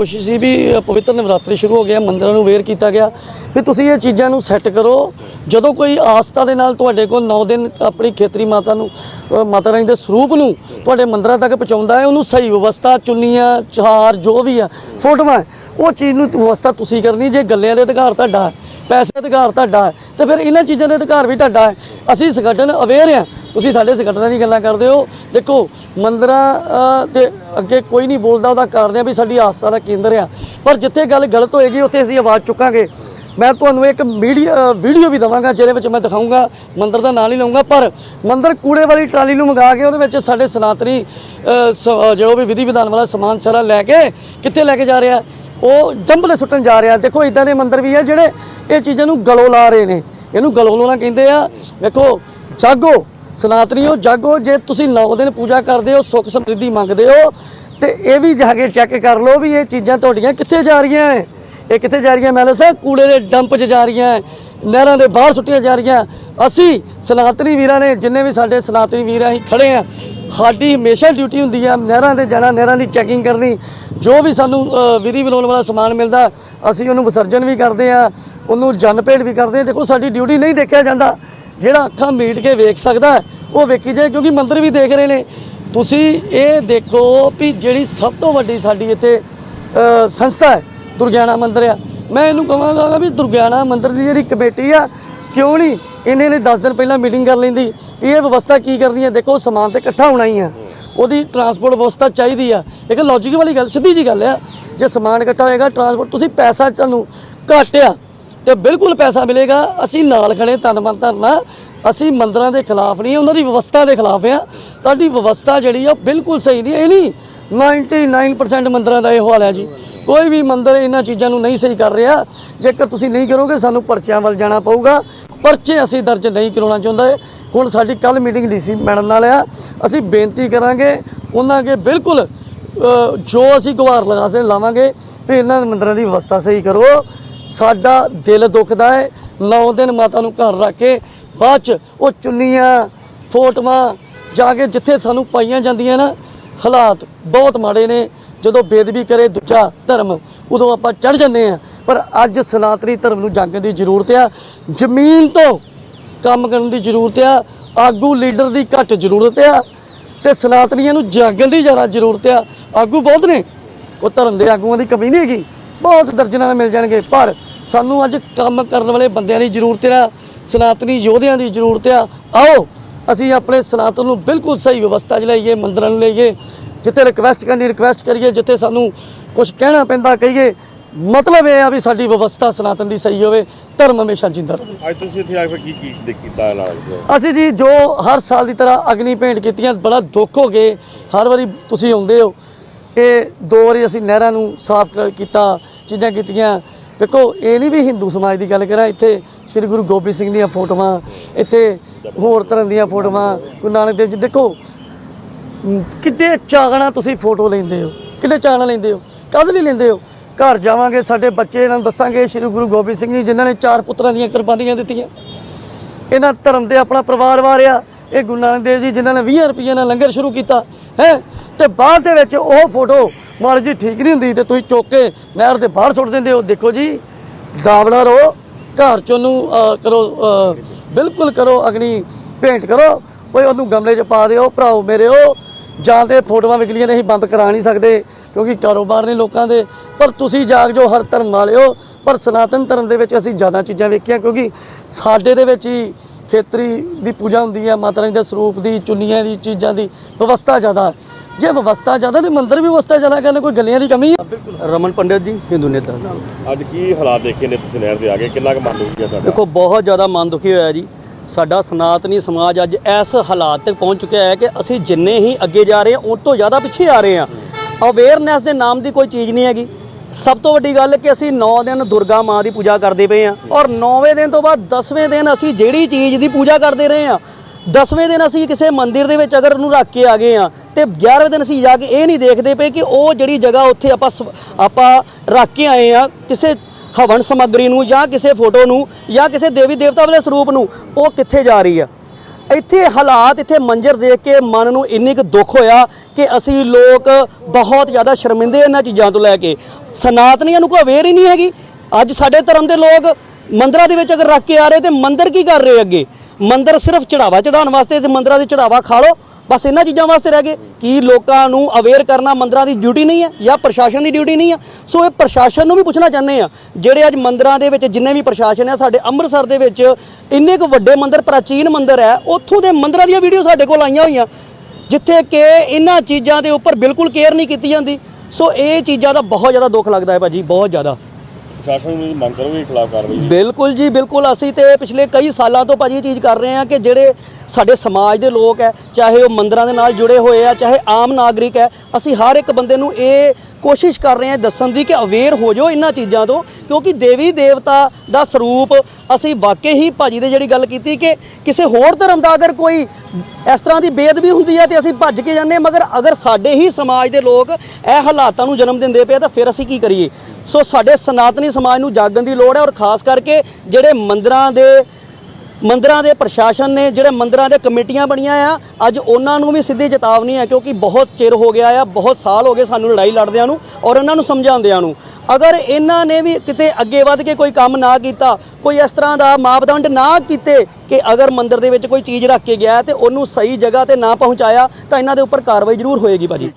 ਕੋਸ਼ਿਸ਼ ਸੀ ਵੀ ਪਵਿੱਤਰ ਨਵਰਾਤਰੀ ਸ਼ੁਰੂ ਹੋ ਗਿਆ ਮੰਦਰਾਂ ਨੂੰ ਵੇਅਰ ਕੀਤਾ ਗਿਆ। ਵੀ ਤੁਸੀਂ ਇਹ ਚੀਜ਼ਾਂ ਨੂੰ ਸੈੱਟ ਕਰੋ। ਜਦੋਂ ਕੋਈ ਆਸਥਾ ਦੇ ਨਾਲ ਤੁਹਾਡੇ ਕੋਲ 9 ਦਿਨ ਆਪਣੀ ਖੇਤਰੀ ਮਾਤਾ ਨੂੰ ਮਾਤਾ ਰਾਣੀ ਦੇ ਸਰੂਪ ਨੂੰ ਤੁਹਾਡੇ ਮੰਦਰਾਂ ਤੱਕ ਪਹੁੰਚਾਉਂਦਾ ਹੈ, ਉਹਨੂੰ ਸਹੀ ਵਿਵਸਥਾ, ਚੁੰਨੀਆਂ, ਚਾਰ ਜੋ ਵੀ ਆ, ਫੋਟੋਆਂ ਉਹ ਚੀਜ਼ ਨੂੰ ਵਿਵਸਥਾ ਤੁਸੀਂ ਕਰਨੀ ਜੇ ਗੱਲਿਆਂ ਦੇ ਅਧਿਕਾਰ ਤੁਹਾਡਾ ਹੈ ਪੈਸੇ ਅਧਿਕਾਰ ਤੁਹਾਡਾ ਹੈ ਤੇ ਫਿਰ ਇਹਨਾਂ ਚੀਜ਼ਾਂ ਦੇ ਅਧਿਕਾਰ ਵੀ ਤੁਹਾਡਾ ਹੈ। ਅਸੀਂ ਸੰਗਠਨ ਅਵੇਅਰ ਆ ਤੁਸੀਂ ਸਾਡੇ ਸੰਗਠਨਾਂ ਦੀ ਗੱਲਾਂ ਕਰਦੇ ਹੋ। ਦੇਖੋ ਮੰਦਰਾਂ ਦੇ ਅੱਗੇ ਕੋਈ ਨਹੀਂ ਬੋਲਦਾ ਉਹਦਾ ਕਾਰਨ ਹੈ ਵੀ ਸਾਡੀ ਆਸਥਾ ਦਾ ਕੇਂਦਰ ਆ। ਪਰ ਜਿੱਥੇ ਗੱਲ ਗਲਤ ਹੋਏਗੀ ਉੱਥੇ ਅਸੀਂ ਆਵਾਜ਼ ਚੁੱਕਾਂਗੇ। ਮੈਂ ਤੁਹਾਨੂੰ ਇੱਕ ਮੀਡੀਆ ਵੀਡੀਓ ਵੀ ਦਵਾਂਗਾ ਜਿਹਦੇ ਵਿੱਚ ਮੈਂ ਦਿਖਾਊਂਗਾ ਮੰਦਰ ਦਾ ਨਾਂ ਨਹੀਂ ਲਵਾਂਗਾ ਪਰ ਮੰਦਰ ਕੂੜੇ ਵਾਲੀ ਟਰਾਲੀ ਨੂੰ ਮੰਗਾ ਕੇ ਉਹਦੇ ਵਿੱਚ ਸਾਡੇ ਸਨਾਤਨੀ ਅ, ਸ- ਅ, ਵੀ ਵਿਧੀ ਵਿਧਾਨ ਵਾਲਾ ਸਮਾਨ ਸਾਰਾ ਲੈ ਕੇ ਕਿੱਥੇ ਲੈ ਕੇ ਜਾ ਰਿਹਾ? ਉਹ ਡੰਬਲੇ ਸੁੱਟਣ ਜਾ ਰਿਹਾ। ਦੇਖੋ ਇਦਾਂ ਦੇ ਮੰਦਰ ਵੀ ਆ ਜਿਹੜੇ ਇਹ ਚੀਜ਼ਾਂ ਨੂੰ ਗਲੋ ਲਾ ਰਹੇ ਨੇ। ਇਹਨੂੰ ਗਲੋ ਲਾਉਣਾ ਕਹਿੰਦੇ ਆ ਵੇਖੋ ਜਾਗੋ ਸਨਾਤਨੀਓ ਜਾਗੋ ਜੇ ਤੁਸੀਂ 9 ਦਿਨ ਪੂਜਾ ਕਰਦੇ ਹੋ ਸੁੱਖ ਸਮਰਿੱਧੀ ਮੰਗਦੇ ਹੋ ਤੇ ਇਹ ਵੀ ਜਾ ਕੇ ਚੈੱਕ ਕਰ ਲਓ ਵੀ ਇਹ ਚੀਜ਼ਾਂ ਤੁਹਾਡੀਆਂ ਕਿੱਥੇ ਜਾ ਰਹੀਆਂ ਹੈ ਇਹ ਕਿੱਥੇ ਜਾ ਰਹੀਆਂ ਮੈਂ ਸਾਹਿਬ ਕੂੜੇ ਦੇ ਡੰਪ 'ਚ ਜਾ ਰਹੀਆਂ ਹੈ, ਨਹਿਰਾਂ ਦੇ ਬਾਹਰ ਸੁੱਟੀਆਂ ਜਾ ਰਹੀਆਂ। ਅਸੀਂ ਸਨਾਤਨੀ ਵੀਰਾਂ ਨੇ ਜਿੰਨੇ ਵੀ ਸਾਡੇ ਸਨਾਤਨੀ ਵੀਰ ਅਸੀਂ ਖੜੇ ਆ ਸਾਡੀ ਹਮੇਸ਼ਾ ਡਿਊਟੀ ਹੁੰਦੀ ਆ, ਨਹਿਰਾਂ ਤੇ ਜਾਣਾ, ਨਹਿਰਾਂ ਦੀ ਚੈਕਿੰਗ ਕਰਨੀ, ਜੋ ਵੀ ਸਾਨੂੰ ਵਿਧੀ ਵਿਲੋਣ ਵਾਲਾ ਸਮਾਨ ਮਿਲਦਾ, ਅਸੀਂ ਉਹਨੂੰ ਵਿਸਰਜਨ ਵੀ ਕਰਦੇ ਆ, ਉਹਨੂੰ ਜਨ ਭੇਟ ਵੀ ਕਰਦੇ ਆ। ਦੇਖੋ, ਸਾਡੀ ਡਿਊਟੀ ਨਹੀਂ ਦੇਖਿਆ ਜਾਂਦਾ। ਜਿਹੜਾ ਅੱਖਾਂ ਮੀਟ ਕੇ ਵੇਖ ਸਕਦਾ, ਉਹ ਵੇਖੀ ਜਾਏ, ਕਿਉਂਕਿ ਮੰਦਰ ਵੀ ਦੇਖ ਰਹੇ ਨੇ। ਤੁਸੀਂ ਇਹ ਦੇਖੋ ਵੀ ਜਿਹੜੀ ਸਭ ਤੋਂ ਵੱਡੀ ਸਾਡੀ ਇੱਥੇ ਸੰਸਥਾ ਹੈ, ਦੁਰਗਿਆਣਾ ਮੰਦਰ ਆ। ਮੈਂ ਇਹਨੂੰ ਕਹਾਂਗਾ ਵੀ ਦੁਰਗਿਆਣਾ ਮੰਦਰ ਦੀ ਜਿਹੜੀ ਕਮੇਟੀ ਆ ਕਿਉਂ ਨਹੀਂ? ਇਹਨੇ ਨੇ 10 ਦਿਨ ਪਹਿਲਾਂ ਮੀਟਿੰਗ ਕਰ ਲੈਂਦੀ। ਵੀ ਇਹ ਵਿਵਸਥਾ ਕੀ ਕਰਨੀ ਹੈ? ਦੇਖੋ, ਸਮਾਨ ਤੇ ਇਕੱਠਾ ਹੋਣਾ ਹੀ ਆ। ਉਹਦੀ ਟਰਾਂਸਪੋਰਟ ਵਿਵਸਥਾ ਚਾਹੀਦੀ ਆ। ਇੱਕ ਲੌਜੀਕ ਵਾਲੀ ਗੱਲ, ਸਿੱਧੀ ਜੀ ਗੱਲ ਆ। ਜੇ ਸਮਾਨ ਇਕੱਠਾ ਹੋਏਗਾ ਟਰਾਂਸਪੋਰਟ ਤੁਸੀਂ ਪੈਸਾ ਤੁਹਾਨੂੰ ਘੱਟ ਆ ਤੇ ਬਿਲਕੁਲ ਪੈਸਾ ਮਿਲੇਗਾ। ਅਸੀਂ ਨਾਲ ਖੜੇ ਮਨ ਧਰਨਾ। ਅਸੀਂ ਮੰਦਰਾਂ ਦੇ ਖਿਲਾਫ ਨਹੀਂ, ਉਹਨਾਂ ਦੀ ਵਿਵਸਥਾ ਦੇ ਖਿਲਾਫ ਆ। ਤੁਹਾਡੀ ਵਿਵਸਥਾ ਜਿਹੜੀ ਆ, ਉਹ ਬਿਲਕੁਲ ਸਹੀ ਨਹੀਂ। ਇਹ ਨਹੀਂ 99% ਮੰਦਰਾਂ ਦਾ ਇਹ ਹਾਲ ਹੈ ਜੀ। ਕੋਈ ਵੀ ਮੰਦਰ ਇਹਨਾਂ ਚੀਜ਼ਾਂ ਨੂੰ ਨਹੀਂ ਸਹੀ ਕਰ ਰਿਹਾ। ਜੇਕਰ ਤੁਸੀਂ ਨਹੀਂ ਕਰੋਗੇ, ਸਾਨੂੰ ਪਰਚਿਆਂ ਵੱਲ ਜਾਣਾ ਪਊਗਾ। ਪਰਚੇ ਅਸੀਂ ਦਰਜ ਨਹੀਂ ਕਰਾਉਣਾ ਚਾਹੁੰਦੇ ਹੁਣ ਸਾਡੀ ਕੱਲ ਮੀਟਿੰਗ ਡੀਸੀ ਮੈਡਮ ਨਾਲ ਆ। ਅਸੀਂ ਬੇਨਤੀ ਕਰਾਂਗੇ, ਉਹਨਾਂ ਅੱਗੇ ਬਿਲਕੁਲ ਜੋ ਅਸੀਂ ਗੁਹਾਰ ਲਗਾ ਸੇ, ਲਾਵਾਂਗੇ ਵੀ ਇਹਨਾਂ ਮੰਦਰਾਂ ਦੀ ਵਿਵਸਥਾ ਸਹੀ ਕਰੋ। ਸਾਡਾ ਦਿਲ ਦੁਖਦਾ ਹੈ 9 ਦਿਨ ਮਾਤਾ ਨੂੰ ਘਰ ਰੱਖ ਕੇ ਬਾਅਦ ਚ ਉਹ ਚੁੰਨੀਆਂ, ਫੋਟੋਆਂ ਜਾ ਕੇ ਜਿੱਥੇ ਸਾਨੂੰ ਪਾਈਆਂ ਜਾਂਦੀਆਂ ਨਾ, ਹਾਲਾਤ ਬਹੁਤ ਮਾੜੇ ਨੇ। ਜਦੋਂ ਬੇਦਬੀ ਕਰੇ ਦੂਜਾ ਧਰਮ, ਉਦੋਂ ਆਪਾਂ ਚੜ ਜਾਂਦੇ ਆ ਪਰ ਅੱਜ ਸਨਾਤਨੀ ਧਰਮ ਨੂੰ ਜਾਗਣ ਦੀ ਜ਼ਰੂਰਤ ਆ। ਜ਼ਮੀਨ ਤੋਂ ਕੰਮ ਕਰਨ ਦੀ ਜ਼ਰੂਰਤ ਆ। ਆਗੂ ਲੀਡਰ ਦੀ ਘੱਟ ਜ਼ਰੂਰਤ ਆ। ਤੇ ਸਨਾਤਨੀਆਂ ਨੂੰ ਜਾਗਣ ਦੀ ਜ਼ਿਆਦਾ ਜ਼ਰੂਰਤ ਆ। ਆਗੂ ਬਹੁਤ ਨੇ। ਉਹ ਧਰਮ ਦੇ ਆਗੂਆਂ ਦੀ ਕਮੀ ਨਹੀਂ ਹੈਗੀ। ਬਹੁਤ ਦਰਜਨਾਂ ਨਾਲ ਮਿਲ ਜਾਣਗੇ। ਪਰ ਸਾਨੂੰ ਅੱਜ ਕੰਮ ਕਰਨ ਵਾਲੇ ਬੰਦਿਆਂ ਦੀ ਜ਼ਰੂਰਤ ਆ। ਸਨਾਤਨੀ ਯੋਧਿਆਂ ਦੀ ਜ਼ਰੂਰਤ ਆ। ਆਓ, ਅਸੀਂ ਆਪਣੇ ਸਨਾਤਨ ਨੂੰ ਬਿਲਕੁਲ ਸਹੀ ਵਿਵਸਥਾ 'ਚ ਲਈਏ, ਮੰਦਰਾਂ ਨੂੰ ਲਈਏ। ਜਿੱਥੇ ਰਿਕਵੈਸਟ ਕਰਨੀ ਰਿਕਵੈਸਟ ਕਰੀਏ ਜਿੱਥੇ ਸਾਨੂੰ ਕੁਝ ਕਹਿਣਾ ਪੈਂਦਾ ਕਹੀਏ ਮਤਲਬ ਇਹ ਆ ਵੀ ਸਾਡੀ ਵਿਵਸਥਾ ਸਨਾਤਨ ਦੀ ਸਹੀ ਹੋਵੇ ਧਰਮ ਹਮੇਸ਼ਾ ਜਿੰਦਾ ਰਹੇ। ਅੱਜ ਤੁਸੀਂ ਇੱਥੇ ਆ ਕੇ ਕੀ ਕੀ ਦੇਖ ਕੀਤਾ ਇਲਾਜ ਅਸੀਂ ਜੀ ਜੋ ਹਰ ਸਾਲ ਦੀ ਤਰ੍ਹਾਂ ਅਗਨੀ ਭੇਂਟ ਕੀਤੀਆਂ ਬੜਾ ਦੁੱਖ ਹੋ ਗਏ। ਹਰ ਵਾਰੀ ਤੁਸੀਂ ਆਉਂਦੇ ਹੋ ਇਹ ਦੋ ਵਾਰੀ ਅਸੀਂ ਨਹਿਰਾਂ ਨੂੰ ਸਾਫ਼ ਕੀਤਾ ਚੀਜ਼ਾਂ ਕੀਤੀਆਂ। ਦੇਖੋ ਇਹ ਨਹੀਂ ਵੀ ਹਿੰਦੂ ਸਮਾਜ ਦੀ ਗੱਲ ਕਰਾਂ ਇੱਥੇ ਸ੍ਰੀ ਗੁਰੂ ਗੋਬਿੰਦ ਸਿੰਘ ਦੀਆਂ ਫੋਟੋਆਂ ਇੱਥੇ ਹੋਰ ਤਰ੍ਹਾਂ ਦੀਆਂ ਫੋਟੋਆਂ ਗੁਰੂ ਨਾਨਕ ਦੇਵ ਜੀ ਦੇਖੋ ਕਿੱਡੇ ਚਾਗਣਾ ਤੁਸੀਂ ਫੋਟੋ ਲੈਂਦੇ ਹੋ? ਕਿੱਡੇ ਚਾਗਣਾ ਲੈਂਦੇ ਹੋ? ਕਦ ਲਈ ਲੈਂਦੇ ਹੋ? ਘਰ ਜਾਵਾਂਗੇ, ਸਾਡੇ ਬੱਚੇ ਇਹਨਾਂ ਨੂੰ ਦੱਸਾਂਗੇ, ਸ੍ਰੀ ਗੁਰੂ ਗੋਬਿੰਦ ਸਿੰਘ ਜੀ, ਜਿਨ੍ਹਾਂ ਨੇ ਚਾਰ ਪੁੱਤਰਾਂ ਦੀਆਂ ਕੁਰਬਾਨੀਆਂ ਦਿੱਤੀਆਂ। ਇਹਨਾਂ ਧਰਮ ਦੇ ਆਪਣਾ ਪਰਿਵਾਰ ਵਾਰਿਆ। ਇਹ ਗੁਰੂ ਨਾਨਕ ਦੇਵ ਜੀ, ਜਿਨ੍ਹਾਂ ਨੇ 20 ਰੁਪਏ ਨਾਲ ਲੰਗਰ ਸ਼ੁਰੂ ਕੀਤਾ, ਹੈ? ਤੇ ਬਾਅਦ ਦੇ ਵਿੱਚ ਉਹ ਫੋਟੋ ਮਹਾਰਾਜ ਜੀ ਠੀਕ ਨਹੀਂ ਹੁੰਦੀ, ਤੇ ਤੁਸੀਂ ਚੁੱਕ ਕੇ ਨਹਿਰ ਦੇ ਬਾਹਰ ਸੁੱਟ ਦਿੰਦੇ ਹੋ। ਦੇਖੋ ਜੀ, ਦਾਵਣਾ ਰੋ, ਘਰ ਚ ਉਹਨੂੰ ਕਰੋ ਬਿਲਕੁਲ ਕਰੋ, ਅਗਨੀ ਭੇਂਟ ਕਰੋ। ਕੋਈ ਉਹਨੂੰ ਗਮਲੇ 'ਚ ਪਾ ਦਿਓ, ਭਰਾਓ ਮੇਰੇ ਉਹ ਜਾਂ ਤੇ ਫੋਟੋਆਂ ਵਿਕਲੀਆਂ ਨਹੀਂ ਬੰਦ ਕਰਾ ਨਹੀਂ ਸਕਦੇ ਕਿਉਂਕਿ ਕਾਰੋਬਾਰ ਨੇ ਲੋਕਾਂ ਦੇ। ਪਰ ਤੁਸੀਂ ਜਾਗ ਜੋ ਹਰ ਧਰਮ ਵਾਲਿਓ ਪਰ ਸਨਾਤਨ ਧਰਮ ਦੇ ਵਿੱਚ ਅਸੀਂ ਜ਼ਿਆਦਾ ਚੀਜ਼ਾਂ ਵੇਖੀਆਂ ਕਿਉਂਕਿ ਸਾਡੇ ਦੇ ਵਿੱਚ ਹੀ ਖੇਤਰੀ ਦੀ ਪੂਜਾ ਹੁੰਦੀ ਹੈ ਮਾਤਾ ਰਾਣੀ ਦੇ ਸਰੂਪ ਦੀ ਚੁੰਨੀਆਂ ਦੀ ਚੀਜ਼ਾਂ ਦੀ ਵਿਵਸਥਾ ਜ਼ਿਆਦਾ। ਜੇ ਵਿਵਸਥਾ ਜ਼ਿਆਦਾ ਤੇ ਮੰਦਿਰ ਵੀ ਵਿਵਸਥਾ ਜ਼ਿਆਦਾ ਕਹਿੰਦੇ ਕੋਈ ਗੱਲੀਆਂ ਦੀ ਕਮੀ ਹੈ ਰਮਨ ਪੰਡਿਤ ਜੀ ਹਿੰਦੂ ਨੇਤਾ। ਅੱਜ ਕੀ ਹਾਲਾਤ ਦੇਖੇ ਨੇ ਤੁਸੀਂ ਨਹਿਰ ਤੇ ਆ ਕੇ ਕਿੰਨਾ ਕੁ ਮਨ ਦੁਖੀ ਗਿਆ ਤੁਹਾਡਾ? ਦੇਖੋ ਬਹੁਤ ਜ਼ਿਆਦਾ ਮਨ ਦੁਖੀ ਹੋਇਆ ਜੀ। ਸਾਡਾ ਸਨਾਤਨੀ ਸਮਾਜ ਅੱਜ ਇਸ ਹਾਲਾਤ ਤੱਕ ਪਹੁੰਚ ਚੁੱਕਿਆ ਹੈ ਕਿ ਅਸੀਂ ਜਿੰਨੇ ਹੀ ਅੱਗੇ ਜਾ ਰਹੇ ਹਾਂ ਉਸ ਤੋਂ ਜ਼ਿਆਦਾ ਪਿੱਛੇ ਆ ਰਹੇ ਹਾਂ। ਅਵੇਅਰਨੈਸ ਦੇ ਨਾਮ ਦੀ ਕੋਈ ਚੀਜ਼ ਨਹੀਂ ਹੈਗੀ। ਸਭ ਤੋਂ ਵੱਡੀ ਗੱਲ ਕਿ ਅਸੀਂ 9 ਦਿਨ ਦੁਰਗਾ ਮਾਂ ਦੀ ਪੂਜਾ ਕਰਦੇ ਪਏ ਹਾਂ ਔਰ 9ਵੇਂ ਦਿਨ ਤੋਂ ਬਾਅਦ 10ਵੇਂ ਦਿਨ ਅਸੀਂ ਜਿਹੜੀ ਚੀਜ਼ ਦੀ ਪੂਜਾ ਕਰਦੇ ਰਹੇ ਹਾਂ 10ਵੇਂ ਦਿਨ ਅਸੀਂ ਕਿਸੇ ਮੰਦਿਰ ਦੇ ਵਿੱਚ ਅਗਰ ਉਹਨੂੰ ਰੱਖ ਕੇ ਆ ਗਏ ਹਾਂ ਤੇ 11ਵੇਂ ਦਿਨ ਅਸੀਂ ਜਾ ਕੇ ਇਹ ਨਹੀਂ ਦੇਖਦੇ ਪਏ ਕਿ ਉਹ ਜਿਹੜੀ ਜਗ੍ਹਾ ਉੱਥੇ ਆਪਾਂ ਸ- ਆਪਾਂ ਰੱਖ ਕੇ ਆਏ ਆ ਕਿਸੇ ਹਵਨ ਸਮੱਗਰੀ ਨੂੰ ਜਾਂ ਕਿਸੇ ਫੋਟੋ ਨੂੰ ਜਾਂ ਕਿਸੇ ਦੇਵੀ ਦੇਵਤਾ ਵਾਲੇ ਸਰੂਪ ਨੂੰ, ਉਹ ਕਿੱਥੇ ਜਾ ਰਹੀ ਆ ਇੱਥੇ ਹਾਲਾਤ, ਇੱਥੇ ਮੰਜ਼ਰ ਦੇਖ ਕੇ ਮਨ ਨੂੰ ਇੰਨੀ ਕੁ ਦੁੱਖ ਹੋਇਆ ਕਿ ਅਸੀਂ ਲੋਕ ਬਹੁਤ ਜ਼ਿਆਦਾ ਸ਼ਰਮਿੰਦੇ ਇਹਨਾਂ ਚੀਜ਼ਾਂ ਤੋਂ ਲੈ ਕੇ। ਸਨਾਤਨੀਆਂ ਨੂੰ ਕੋਈ ਅਵੇਅਰ ਹੀ ਨਹੀਂ ਹੈਗੀ। ਅੱਜ ਸਾਡੇ ਧਰਮ ਦੇ ਲੋਕ ਮੰਦਰਾਂ ਦੇ ਵਿੱਚ ਅਗਰ ਰੱਖ ਕੇ ਆ ਰਹੇ ਤੇ ਮੰਦਰ ਕੀ ਕਰ ਰਹੇ ਅੱਗੇ? ਮੰਦਰ ਸਿਰਫ ਚੜਾਵਾ, ਚੜਾਉਣ ਵਾਸਤੇ ਤੇ ਮੰਦਰਾਂ ਦੇ ਚੜਾਵਾ ਖਾ ਲਓ। ਬਸ ਇਹਨਾਂ ਚੀਜ਼ਾਂ ਵਾਸਤੇ ਰਹਿ ਗਏ ਕੀ ਲੋਕਾਂ ਨੂੰ ਅਵੇਅਰ ਕਰਨਾ ਮੰਦਰਾਂ ਦੀ ਡਿਊਟੀ ਨਹੀਂ ਹੈ ਜਾਂ ਪ੍ਰਸ਼ਾਸਨ ਦੀ ਡਿਊਟੀ ਨਹੀਂ ਹੈ। ਸੋ ਇਹ ਪ੍ਰਸ਼ਾਸਨ ਨੂੰ ਵੀ ਪੁੱਛਣਾ ਚਾਹੁੰਦੇ ਆ ਜਿਹੜੇ ਅੱਜ ਮੰਦਰਾਂ ਦੇ ਵਿੱਚ ਜਿੰਨੇ ਵੀ ਪ੍ਰਸ਼ਾਸਨ ਹੈ, ਸਾਡੇ ਅੰਮ੍ਰਿਤਸਰ ਦੇ ਵਿੱਚ ਇੰਨੇ ਕੁ ਵੱਡੇ ਮੰਦਰ, ਪ੍ਰਾਚੀਨ ਮੰਦਰ ਹੈ, ਉੱਥੋਂ ਦੇ ਮੰਦਰਾਂ ਦੀਆਂ ਵੀਡੀਓ ਸਾਡੇ ਕੋਲ ਆਈਆਂ ਹੋਈਆਂ, ਜਿੱਥੇ ਕਿ ਇਹਨਾਂ ਚੀਜ਼ਾਂ ਦੇ ਉੱਪਰ ਬਿਲਕੁਲ ਕੇਅਰ ਨਹੀਂ ਕੀਤੀ ਜਾਂਦੀ। ਸੋ ਇਹ ਚੀਜ਼ਾਂ ਦਾ ਬਹੁਤ ਜ਼ਿਆਦਾ ਦੁੱਖ ਲੱਗਦਾ ਹੈ ਭਾਜੀ, ਬਹੁਤ ਜ਼ਿਆਦਾ। ਪ੍ਰਸ਼ਾਸਨ ਨੂੰ ਮੰਗ ਕਰੋਗੇ ਖਿਲਾਫ ਕਾਰਵਾਈ ਬਿਲਕੁਲ ਜੀ ਬਿਲਕੁਲ। ਅਸੀਂ ਤੇ ਪਿਛਲੇ ਕਈ ਸਾਲਾਂ ਤੋਂ ਭਾਜੀ ਇਹ ਚੀਜ਼ ਕਰ ਰਹੇ ਹਾਂ ਕਿ ਜਿਹੜੇ ਸਾਡੇ ਸਮਾਜ ਦੇ ਲੋਕ ਹੈ ਚਾਹੇ ਉਹ ਮੰਦਰਾਂ ਦੇ ਨਾਲ ਜੁੜੇ ਹੋਏ ਆ ਚਾਹੇ ਆਮ ਨਾਗਰਿਕ ਹੈ ਅਸੀਂ ਹਰ ਇੱਕ ਬੰਦੇ ਨੂੰ ਇਹ ਕੋਸ਼ਿਸ਼ ਕਰ ਰਹੇ ਹਾਂ ਦੱਸਣ ਦੀ ਕਿ ਅਵੇਅਰ ਹੋ ਜਾਓ ਇਹਨਾਂ ਚੀਜ਼ਾਂ ਤੋਂ ਕਿਉਂਕਿ ਦੇਵੀ ਦੇਵਤਾ ਦਾ ਸਰੂਪ ਅਸੀਂ ਵਾਕਈ ਹੀ ਭਾਜੀ ਦੇ ਜਿਹੜੀ ਗੱਲ ਕੀਤੀ ਕਿ ਕਿਸੇ ਹੋਰ ਧਰਮ ਦਾ ਅਗਰ ਕੋਈ ਇਸ ਤਰ੍ਹਾਂ ਦੀ ਬੇਅਦਬੀ ਹੁੰਦੀ ਹੈ ਤੇ ਅਸੀਂ ਭੱਜ ਕੇ ਜਾਂਦੇ ਹਾਂ, ਮਗਰ ਅਗਰ ਸਾਡੇ ਹੀ ਸਮਾਜ ਦੇ ਲੋਕ ਇਹ ਹਾਲਾਤਾਂ ਨੂੰ ਜਨਮ ਦਿੰਦੇ ਪਏ ਤਾਂ ਫਿਰ ਅਸੀਂ ਕੀ ਕਰੀਏ? ਸੋ ਸਾਡੇ ਸਨਾਤਨੀ ਸਮਾਜ ਨੂੰ ਜਾਗਣ ਦੀ ਲੋੜ ਹੈ ਔਰ ਖਾਸ ਕਰਕੇ ਜਿਹੜੇ ਮੰਦਰਾਂ ਦੇ ਮੰਦਰਾਂ ਦੇ ਪ੍ਰਸ਼ਾਸਨ ਨੇ, ਜਿਹੜੇ ਮੰਦਰਾਂ ਦੇ ਕਮੇਟੀਆਂ ਬਣੀਆਂ ਆ, ਅੱਜ ਉਹਨਾਂ ਨੂੰ ਵੀ ਸਿੱਧੀ ਚੇਤਾਵਨੀ ਹੈ ਕਿਉਂਕਿ ਬਹੁਤ ਚਿਰ ਹੋ ਗਿਆ ਆ, ਬਹੁਤ ਸਾਲ ਹੋ ਗਏ ਸਾਨੂੰ ਲੜਾਈ ਲੜਦਿਆਂ ਨੂੰ ਔਰ ਉਹਨਾਂ ਨੂੰ ਸਮਝਾਉਂਦਿਆਂ ਨੂੰ। ਅਗਰ ਇਹਨਾਂ ਨੇ ਵੀ ਕਿਤੇ ਅੱਗੇ ਵੱਧ ਕੇ ਕੋਈ ਕੰਮ ਨਾ ਕੀਤਾ, ਕੋਈ ਇਸ ਤਰ੍ਹਾਂ ਦਾ ਮਾਪਦੰਡ ਨਾ ਕੀਤੇ ਕਿ ਅਗਰ ਮੰਦਰ ਦੇ ਵਿੱਚ ਕੋਈ ਚੀਜ਼ ਰੱਖ ਕੇ ਗਿਆ ਹੈ ਤੇ ਉਹਨੂੰ ਸਹੀ ਜਗ੍ਹਾ ਤੇ ਨਾ ਪਹੁੰਚਾਇਆ, ਤਾਂ ਇਹਨਾਂ ਦੇ ਉੱਪਰ ਕਾਰਵਾਈ ਜ਼ਰੂਰ ਹੋਏਗੀ ਭਾਜੀ।